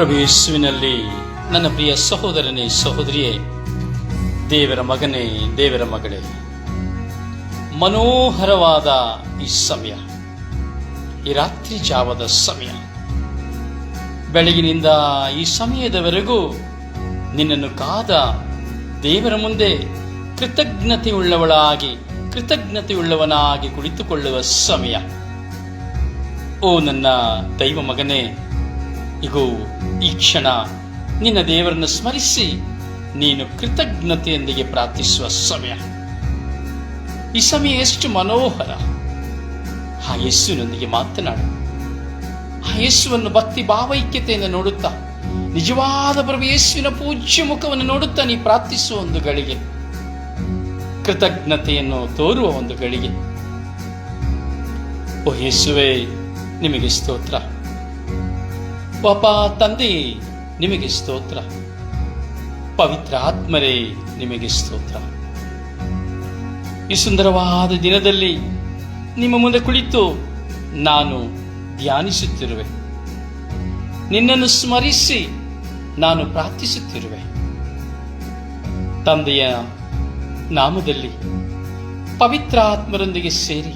ಪ್ರಭು ಯೇಸುವಿನಲ್ಲಿ ನನ್ನ ಪ್ರಿಯ ಸಹೋದರನೇ ಸಹೋದರಿಯೇ, ದೇವರ ಮಗನೇ, ದೇವರ ಮಗಳೇ, ಮನೋಹರವಾದ ಈ ಸಮಯ, ಈ ರಾತ್ರಿ ಜಾವದ ಸಮಯ. ಬೆಳಗಿನಿಂದ ಈ ಸಮಯದವರೆಗೂ ನಿನ್ನನ್ನು ಕಾದ ದೇವರ ಮುಂದೆ ಕೃತಜ್ಞತೆಯುಳ್ಳವಳಾಗಿ, ಕೃತಜ್ಞತೆಯುಳ್ಳವನಾಗಿ ಕುಳಿತುಕೊಳ್ಳುವ ಸಮಯ. ಓ ನನ್ನ ದೈವ ಮಗನೇ, ಇಗೋ ಈ ಕ್ಷಣ ನಿನ್ನ ದೇವರನ್ನು ಸ್ಮರಿಸಿ ನೀನು ಕೃತಜ್ಞತೆಯೊಂದಿಗೆ ಪ್ರಾರ್ಥಿಸುವ ಸಮಯ. ಈ ಸಮಯ ಎಷ್ಟು ಮನೋಹರ. ಆ ಯಸ್ಸಿನೊಂದಿಗೆ ಮಾತನಾಡು. ಆ ಯಸ್ಸುವನ್ನು ಭಕ್ತಿ ಭಾವೈಕ್ಯತೆಯಿಂದ ನೋಡುತ್ತಾ, ನಿಜವಾದ ಪ್ರಭು ಯೇಸುವಿನ ಪೂಜ್ಯ ಮುಖವನ್ನು ನೋಡುತ್ತಾ ನೀ ಪ್ರಾರ್ಥಿಸುವ ಒಂದು ಗಳಿಗೆ, ಕೃತಜ್ಞತೆಯನ್ನು ತೋರುವ ಒಂದು ಗಳಿಗೆ. ಓ ಯೇಸುವೆ, ನಿಮಗೆ ಸ್ತೋತ್ರ. ಪಾಪ ತಂದೆ, ನಿಮಗೆ ಸ್ತೋತ್ರ. ಪವಿತ್ರ ಆತ್ಮರೇ, ನಿಮಗೆ ಸ್ತೋತ್ರ. ಈ ಸುಂದರವಾದ ದಿನದಲ್ಲಿ ನಿಮ್ಮ ಮುಂದೆ ಕುಳಿತು ನಾನು ಧ್ಯಾನಿಸುತ್ತಿರುವೆ. ನಿನ್ನನ್ನು ಸ್ಮರಿಸಿ ನಾನು ಪ್ರಾರ್ಥಿಸುತ್ತಿರುವೆ. ತಂದೆಯ ನಾಮದಲ್ಲಿ ಪವಿತ್ರ ಆತ್ಮರೊಂದಿಗೆ ಸೇರಿ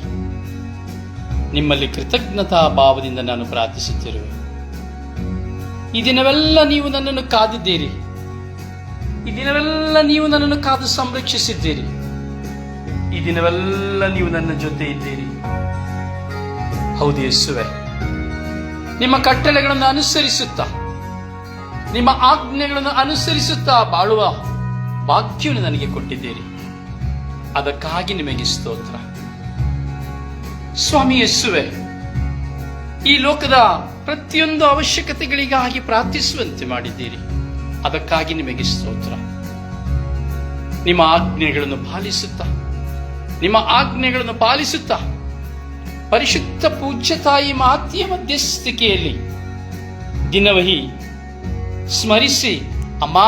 ನಿಮ್ಮಲ್ಲಿ ಕೃತಜ್ಞತಾ ಭಾವದಿಂದ ನಾನು ಪ್ರಾರ್ಥಿಸುತ್ತಿರುವೆ. ಈ ದಿನವೆಲ್ಲ ನೀವು ನನ್ನನ್ನು ಕಾದಿದ್ದೀರಿ. ಈ ದಿನವೆಲ್ಲ ನೀವು ನನ್ನನ್ನು ಕಾದು ಸಂರಕ್ಷಿಸಿದ್ದೀರಿ. ಈ ದಿನವೆಲ್ಲ ನೀವು ನನ್ನ ಜೊತೆ ಇದ್ದೀರಿ. ಹೌದು ಯೇಸುವೆ. ನಿಮ್ಮ ಕಟ್ಟಳೆಗಳನ್ನು ಅನುಸರಿಸುತ್ತಾ, ನಿಮ್ಮ ಆಜ್ಞೆಗಳನ್ನು ಅನುಸರಿಸುತ್ತಾ ಬಾಳುವ ಭಾಗ್ಯವನ್ನು ನನಗೆ ಕೊಟ್ಟಿದ್ದೀರಿ. ಅದಕ್ಕಾಗಿ ನಿಮಗೆ ಸ್ತೋತ್ರ. ಸ್ವಾಮಿ ಯೇಸುವೆ ಈ ಲೋಕದ ಪ್ರತಿಯೊಂದು ಅವಶ್ಯಕತೆಗಳಿಗಾಗಿ ಪ್ರಾರ್ಥಿಸುವಂತೆ ಮಾಡಿದ್ದೀರಿ. ಅದಕ್ಕಾಗಿ ನಿಮಗೆ ಸ್ತೋತ್ರ. ನಿಮ್ಮ ಆಜ್ಞೆಗಳನ್ನು ಪಾಲಿಸುತ್ತಾ, ನಿಮ್ಮ ಆಜ್ಞೆಗಳನ್ನು ಪಾಲಿಸುತ್ತಾ, ಪರಿಶುದ್ಧ ಪೂಜ್ಯ ತಾಯಿ ಮಾತಿಯ ಮಧ್ಯಸ್ಥಿಕೆಯಲ್ಲಿ ದಿನವಹಿ ಸ್ಮರಿಸಿ, ಅಮ್ಮ,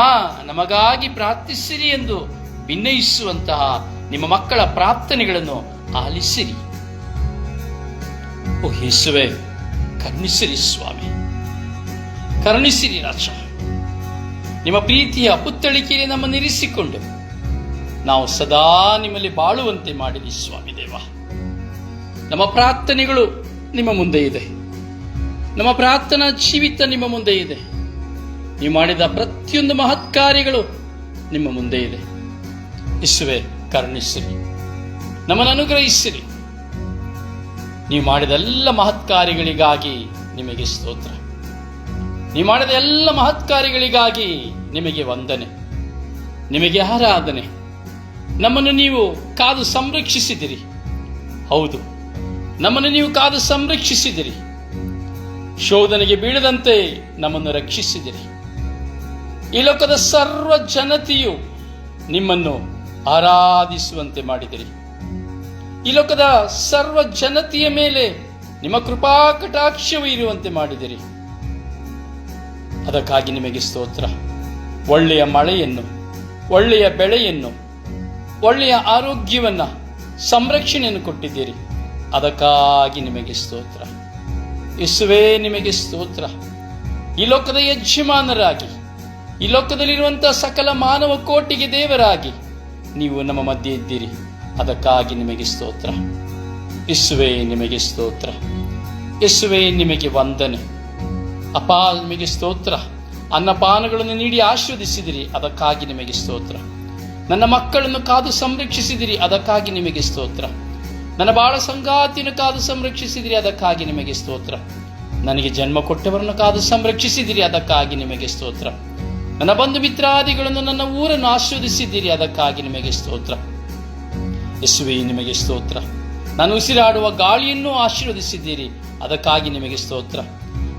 ನಮಗಾಗಿ ಪ್ರಾರ್ಥಿಸಿರಿ ಎಂದು ವಿನಯಿಸುವಂತಹ ನಿಮ್ಮ ಮಕ್ಕಳ ಪ್ರಾರ್ಥನೆಗಳನ್ನು ಆಲಿಸಿರಿ. ಓ ಕರುಣಿಸಿರಿ ಸ್ವಾಮಿ. ಕರುಣಿಸಿರಿ ರಾಜ. ನಿಮ್ಮ ಪ್ರೀತಿಯ ಪುತ್ತಳಿಕೆಯಲ್ಲಿ ನಮ್ಮನ್ನು ಇರಿಸಿಕೊಂಡು ನಾವು ಸದಾ ನಿಮ್ಮಲ್ಲಿ ಬಾಳುವಂತೆ ಮಾಡಿರಿ ಸ್ವಾಮಿ ದೇವ. ನಮ್ಮ ಪ್ರಾರ್ಥನೆಗಳು ನಿಮ್ಮ ಮುಂದೆ ಇದೆ. ನಮ್ಮ ಪ್ರಾರ್ಥನಾ ಜೀವಿತ ನಿಮ್ಮ ಮುಂದೆ ಇದೆ. ನೀವು ಮಾಡಿದ ಪ್ರತಿಯೊಂದು ಮಹತ್ ಕಾರ್ಯಗಳು ನಿಮ್ಮ ಮುಂದೆ ಇದೆ. ಇಸುವೆ ಕರುಣಿಸಿರಿ. ನಮ್ಮನ್ನು ಅನುಗ್ರಹಿಸಿರಿ. ನೀವು ಮಾಡಿದ ಎಲ್ಲ ಮಹತ್ಕಾರ್ಯಗಳಿಗಾಗಿ ನಿಮಗೆ ಸ್ತೋತ್ರ. ನೀವು ಮಾಡಿದ ಎಲ್ಲ ಮಹತ್ಕಾರ್ಯಗಳಿಗಾಗಿ ನಿಮಗೆ ವಂದನೆ. ನಿಮಗೆ ಆರಾಧನೆ. ನಮ್ಮನ್ನು ನೀವು ಕಾದು ಸಂರಕ್ಷಿಸಿದಿರಿ. ಹೌದು, ನಮ್ಮನ್ನು ನೀವು ಕಾದು ಸಂರಕ್ಷಿಸಿದಿರಿ. ಶೋಧನೆಗೆ ಬೀಳದಂತೆ ನಮ್ಮನ್ನು ರಕ್ಷಿಸಿದಿರಿ. ಈ ಲೋಕದ ಸರ್ವ ಜನತೆಯು ನಿಮ್ಮನ್ನು ಆರಾಧಿಸುವಂತೆ ಮಾಡಿದಿರಿ. ಈ ಲೋಕದ ಸರ್ವ ಜನತೆಯ ಮೇಲೆ ನಿಮ್ಮ ಕೃಪಾ ಕಟಾಕ್ಷವು ಇರುವಂತೆ ಮಾಡಿದಿರಿ. ಅದಕ್ಕಾಗಿ ನಿಮಗೆ ಸ್ತೋತ್ರ. ಒಳ್ಳೆಯ ಮಳೆಯನ್ನು, ಒಳ್ಳೆಯ ಬೆಳೆಯನ್ನು, ಒಳ್ಳೆಯ ಆರೋಗ್ಯವನ್ನು, ಸಂರಕ್ಷಣೆಯನ್ನು ಕೊಟ್ಟಿದ್ದೀರಿ. ಅದಕ್ಕಾಗಿ ನಿಮಗೆ ಸ್ತೋತ್ರ. ಯೇಸುವೇ, ನಿಮಗೆ ಸ್ತೋತ್ರ. ಈ ಲೋಕದ ಯಜಮಾನರಾಗಿ, ಈ ಲೋಕದಲ್ಲಿರುವಂಥ ಸಕಲ ಮಾನವ ಕೋಟಿಗೆ ದೇವರಾಗಿ ನೀವು ನಮ್ಮ ಮಧ್ಯೆ ಇದ್ದೀರಿ. ಅದಕ್ಕಾಗಿ ನಿಮಗೆ ಸ್ತೋತ್ರ. ಇಸುವೆ ನಿಮಗೆ ಸ್ತೋತ್ರ. ಇಸುವೆ ನಿಮಗೆ ವಂದನೆ. ಅಪ್ಪ ನಿಮಗೆ ಸ್ತೋತ್ರ. ಅನ್ನಪಾನಗಳನ್ನು ನೀಡಿ ಆಶೀರ್ವದಿಸಿದಿರಿ, ಅದಕ್ಕಾಗಿ ನಿಮಗೆ ಸ್ತೋತ್ರ. ನನ್ನ ಮಕ್ಕಳನ್ನು ಕಾದು ಸಂರಕ್ಷಿಸಿದಿರಿ, ಅದಕ್ಕಾಗಿ ನಿಮಗೆ ಸ್ತೋತ್ರ. ನನ್ನ ಬಾಳ ಸಂಗಾತಿಯನ್ನು ಕಾದು ಸಂರಕ್ಷಿಸಿದಿರಿ, ಅದಕ್ಕಾಗಿ ನಿಮಗೆ ಸ್ತೋತ್ರ. ನನಗೆ ಜನ್ಮ ಕೊಟ್ಟವರನ್ನು ಕಾದು ಸಂರಕ್ಷಿಸಿದಿರಿ, ಅದಕ್ಕಾಗಿ ನಿಮಗೆ ಸ್ತೋತ್ರ. ನನ್ನ ಬಂಧು ಮಿತ್ರಾದಿಗಳನ್ನು ನನ್ನ ಊರನ್ನು ಆಶೀರ್ವದಿಸಿದ್ದೀರಿ ಅದಕ್ಕಾಗಿ ನಿಮಗೆ ಸ್ತೋತ್ರ. ಯೇಸುವೆ, ನಿಮಗೆ ಸ್ತೋತ್ರ. ನಾನು ಉಸಿರಾಡುವ ಗಾಳಿಯನ್ನು ಆಶೀರ್ವದಿಸಿದ್ದೀರಿ, ಅದಕ್ಕಾಗಿ ನಿಮಗೆ ಸ್ತೋತ್ರ.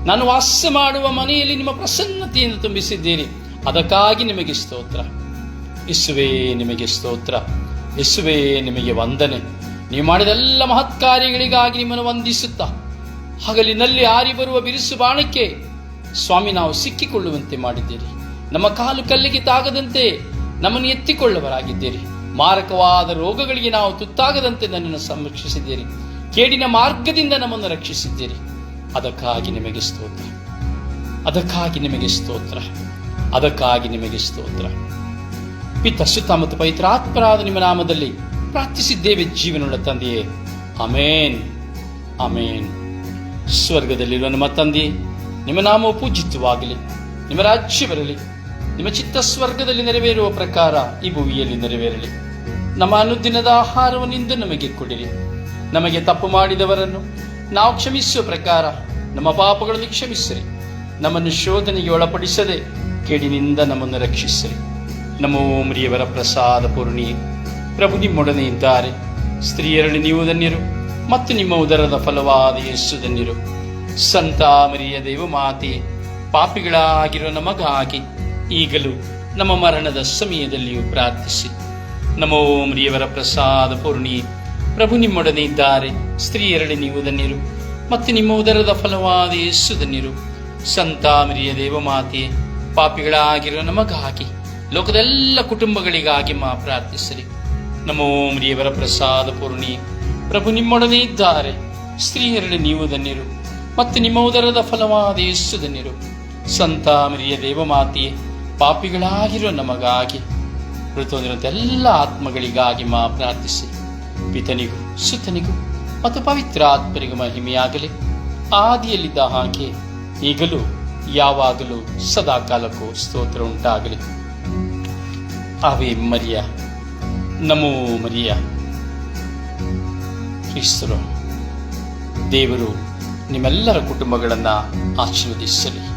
ನಾನು ವಾಸ ಮಾಡುವ ಮನೆಯಲ್ಲಿ ನಿಮ್ಮ ಪ್ರಸನ್ನತೆಯನ್ನು ತುಂಬಿಸಿದ್ದೀರಿ, ಅದಕ್ಕಾಗಿ ನಿಮಗೆ ಸ್ತೋತ್ರ. ಯೇಸುವೇ, ನಿಮಗೆ ಸ್ತೋತ್ರ. ಯೇಸುವೇ, ನಿಮಗೆ ವಂದನೆ. ನೀವು ಮಾಡಿದ ಎಲ್ಲ ಮಹತ್ ಕಾರ್ಯಗಳಿಗಾಗಿ ನಿಮ್ಮನ್ನು ವಂದಿಸುತ್ತಾ, ಹಗಲಿನಲ್ಲಿ ಆರಿ ಬರುವ ಬಿರುಸು ಬಾಣಕ್ಕೆ ಸ್ವಾಮಿ, ನಾವು ಸಿಕ್ಕಿಕೊಳ್ಳುವಂತೆ ಮಾಡಿದ್ದೀರಿ. ನಮ್ಮ ಕಾಲು ಕಲ್ಲಿಗೆ ತಾಗದಂತೆ ನಮ್ಮನ್ನು ಎತ್ತಿಕೊಳ್ಳುವರಾಗಿದ್ದೀರಿ ಮಾರಕವಾದ ರೋಗಗಳಿಗೆ ನಾವು ತುತ್ತಾಗದಂತೆ ನನ್ನನ್ನು ಸಂರಕ್ಷಿಸಿದ್ದೀರಿ. ಕೇಡಿನ ಮಾರ್ಗದಿಂದ ನಮ್ಮನ್ನು ರಕ್ಷಿಸಿದ್ದೀರಿ. ಅದಕ್ಕಾಗಿ ನಿಮಗೆ ಸ್ತೋತ್ರ. ಅದಕ್ಕಾಗಿ ನಿಮಗೆ ಸ್ತೋತ್ರ. ಅದಕ್ಕಾಗಿ ನಿಮಗೆ ಸ್ತೋತ್ರ. ಪಿತ ಸುತ್ತ ಮತ್ತು ಪವಿತ್ರಾತ್ಮರಾದ ನಿಮ್ಮ ನಾಮದಲ್ಲಿ ಪ್ರಾರ್ಥಿಸಿದ್ದೇವೆ ಜೀವನವುಳ್ಳ ತಂದೆಯೇ. ಅಮೇನ್ ಅಮೇನ್ ಸ್ವರ್ಗದಲ್ಲಿರುವ ನಮ್ಮ ತಂದೆ, ನಿಮ್ಮ ನಾಮವು ಪೂಜಿತವಾಗಲಿ. ನಿಮ್ಮ ರಾಜ್ಯ ಬರಲಿ ನಿಮ್ಮ ಚಿತ್ತ ಸ್ವರ್ಗದಲ್ಲಿ ನೆರವೇರುವ ಪ್ರಕಾರ ಈ ಭೂಮಿಯಲ್ಲಿ ನೆರವೇರಲಿ. ನಮ್ಮ ಅನುದಿನದ ಆಹಾರವನ್ನಿಂದು ನಮಗೆ ಕೊಡಿರಿ. ನಮಗೆ ತಪ್ಪು ಮಾಡಿದವರನ್ನು ನಾವು ಕ್ಷಮಿಸುವ ಪ್ರಕಾರ ನಮ್ಮ ಪಾಪಗಳನ್ನು ಕ್ಷಮಿಸಿರಿ. ನಮ್ಮನ್ನು ಶೋಧನೆಗೆ ಒಳಪಡಿಸದೆ ಕೇಡಿನಿಂದ ನಮ್ಮನ್ನು ರಕ್ಷಿಸಿರಿ. ನಮ್ಮ ಓಮ್ರಿಯವರ ಪ್ರಸಾದ ಪೂರ್ಣಿ, ಪ್ರಭು ನಿಮ್ಮೊಡನೆ ಇದ್ದಾರೆ. ಸ್ತ್ರೀಯರಲ್ಲಿ ನೀವು ಧನ್ಯರು, ಮತ್ತು ನಿಮ್ಮ ಉದರದ ಫಲವಾದ ಯೇಸು ಧನ್ಯರು. ಸಂತ ಮರಿಯ ದೇವ ಮಾತೆ ಪಾಪಿಗಳಾಗಿರೋ ನಮಗಾಗಿ ಈಗಲೂ ನಮ್ಮ ಮರಣದ ಸಮಯದಲ್ಲಿಯೂ ಪ್ರಾರ್ಥಿಸಿ. ನಮೋ ಮರಿಯವರ ಪ್ರಸಾದ ಪೂರ್ಣಿ. ಪ್ರಭು ನಿಮ್ಮೊಡನೆ ಇದ್ದಾರೆ. ಸ್ತ್ರೀಯರಲ್ಲಿ ನೀವು ಧನ್ಯರು. ಮತ್ತು ನಿಮ್ಮ ಉದರದ ಫಲವಾದ ಯೇಸು ಧನ್ಯರು. ಸಂತ ಮರಿಯ ದೇವಮಾತೆ, ಪಾಪಿಗಳಾಗಿರೋ ನಮಗಾಗಿ ಲೋಕದೆಲ್ಲ ಕುಟುಂಬಗಳಿಗಾಗಿ ಮಾ ಪ್ರಾರ್ಥಿಸಲಿ ನಮೋ ಮರಿಯವರ ಪ್ರಸಾದ ಪೂರ್ಣಿ. ಪ್ರಭು ನಿಮ್ಮೊಡನೆ ಇದ್ದಾರೆ. ಸ್ತ್ರೀಯರಲ್ಲಿ ನೀವು ಧನ್ಯರು. ಮತ್ತು ನಿಮ್ಮ ಉದರದ ಫಲವಾದ ಯೇಸು ಧನ್ಯರು. ಸಂತ ಮರಿಯ ದೇವಮಾತೆ, ಪಾಪಿಗಳಾಗಿರೋ ನಮಗಾಗಿ ಮೃತೋದಿರಂತ ಎಲ್ಲ ಆತ್ಮಗಳಿಗಾಗಿ ಮಾ ಪ್ರಾರ್ಥಿಸಿ. ಪಿತನಿಗೂ, ಸುತನಿಗೂ ಮತ್ತು ಪವಿತ್ರ ಆತ್ಮರಿಗೂ ಮಹಿಮೆಯಾಗಲಿ. ಆದಿಯಲ್ಲಿದ್ದ ಹಾಗೆ ಈಗಲೂ, ಯಾವಾಗಲೂ ಸದಾಕಾಲಕ್ಕೂ ಸ್ತೋತ್ರ ಉಂಟಾಗಲಿ. ಅವೇ ಮರಿಯ, ನಮೋ ಮರಿಯ. ಕ್ರಿಸ್ತರು ದೇವರು ನಿಮ್ಮೆಲ್ಲರ ಕುಟುಂಬಗಳನ್ನು ಆಶೀರ್ವದಿಸಲಿ.